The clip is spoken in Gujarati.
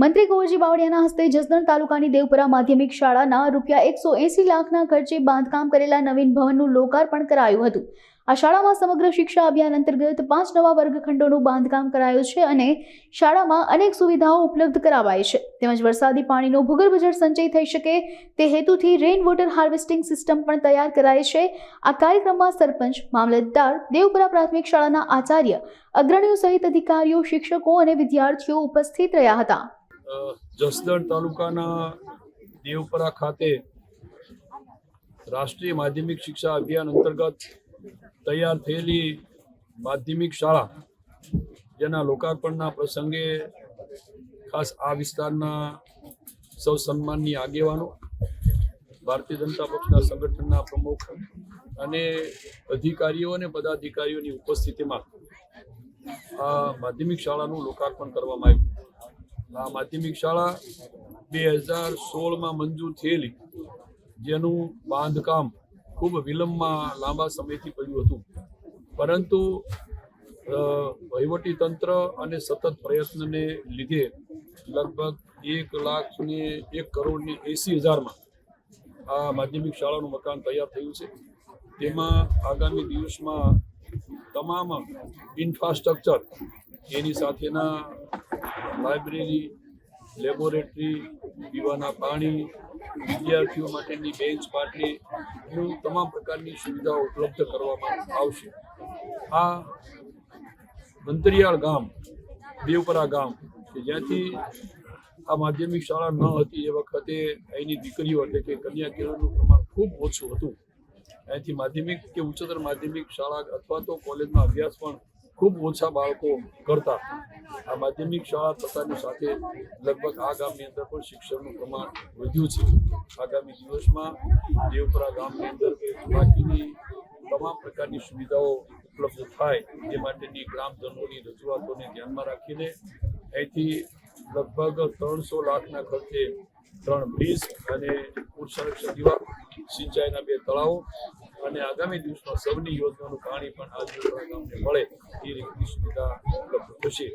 મંત્રી કુંવરજી બાવળિયાના હસ્તે જસદણ તાલુકાની દેવપુરા માધ્યમિક શાળાના રૂપિયા એકસો એસી લાખના ખર્ચે બાંધકામ કરેલા નવીન ભવનનું લોકાર્પણ કરાયું હતું. આ શાળામાં સમગ્ર શિક્ષા અભિયાન અંતર્ગત પાંચ નવા વર્ગખંડોનું બાંધકામ કરાયું છે અને શાળામાં અનેક સુવિધાઓ ઉપલબ્ધ કરાવાઈ છે. તેમજ વરસાદી પાણીનો ભૂગર્ભ જળ સંચય થઈ શકે તે હેતુથી રેઇન વોટર હાર્વેસ્ટિંગ સિસ્ટમ પણ તૈયાર કરાઈ છે. આ કાર્યક્રમમાં સરપંચ, મામલતદાર, દેવપુરા પ્રાથમિક શાળાના આચાર્ય, અગ્રણીઓ સહિત અધિકારીઓ, શિક્ષકો અને વિદ્યાર્થીઓ ઉપસ્થિત રહ્યા હતા. જસદણ તાલુકાના દેવપરા ખાતે રાષ્ટ્રીય માધ્યમિક શિક્ષા અભિયાન અંતર્ગત તૈયાર થયેલી માધ્યમિક શાળા, જેના લોકાર્પણના પ્રસંગે ખાસ આ વિસ્તારના સૌ સન્માનની આગેવાનો, ભારતીય જનતા પક્ષના સંગઠનના પ્રમુખ અને અધિકારીઓ અને પદાધિકારીઓની ઉપસ્થિતિમાં આ માધ્યમિક શાળાનું લોકાર્પણ કરવામાં આવ્યું. માધ્યમિક શાળા બે હજાર સોળમાં મંજૂર થયેલી. જેનું બાંધકામ ખૂબ વિલંબમાં લાંબા સમયથી પડ્યું હતું. પરંતુ વહીવટી તંત્ર અને સતત પ્રયત્નને લીધે લગભગ એક લાખ ને એક કરોડ ને એંસી હજારમાં આ માધ્યમિક શાળાનું મકાન તૈયાર થયું છે. તેમાં આગામી દિવસમાં તમામ ઇન્ફ્રાસ્ટ્રક્ચર એની સાથેના લાઇબ્રેરી, લેબોરેટરી, પીવાના પાણી, વિદ્યાર્થીઓ માટેની બેન્ચ પાટલી એવું તમામ પ્રકારની સુવિધાઓ ઉપલબ્ધ કરવામાં આવશે. આ મંતરિયાળ ગામ, દેવપરા ગામ, કે જ્યાંથી આ માધ્યમિક શાળા ન હતી, એ વખતે અહીંની દીકરીઓ એટલે કે કન્યા કેળવણીનું પ્રમાણ ખૂબ ઓછું હતું. અહીંથી માધ્યમિક કે ઉચ્ચતર માધ્યમિક શાળા અથવા તો કોલેજમાં અભ્યાસ પણ ખૂબ ઓછા બાળકો કરતા આ માધ્યમિક શાળા થતાની સાથે લગભગ આ ગામની અંદર પણ શિક્ષણનું પ્રમાણ વધ્યું છે. આગામી દિવસમાં દેવપરા ગામની અંદર બાકીની તમામ પ્રકારની સુવિધાઓ ઉપલબ્ધ થાય એ માટેની ગ્રામજનોની રજૂઆતોને ધ્યાનમાં રાખીને અહીંથી લગભગ ત્રણસો લાખના ખર્ચે ત્રણ બ્રિજ અને પૂર સંરક્ષણ દીવા, સિંચાઈના બે તળાવો અને આગામી દિવસમાં સૌની યોજનાનું પાણી પણ આ દેવપરા ગામને મળે. એ રીતની સુવિધા ઉપલબ્ધ થશે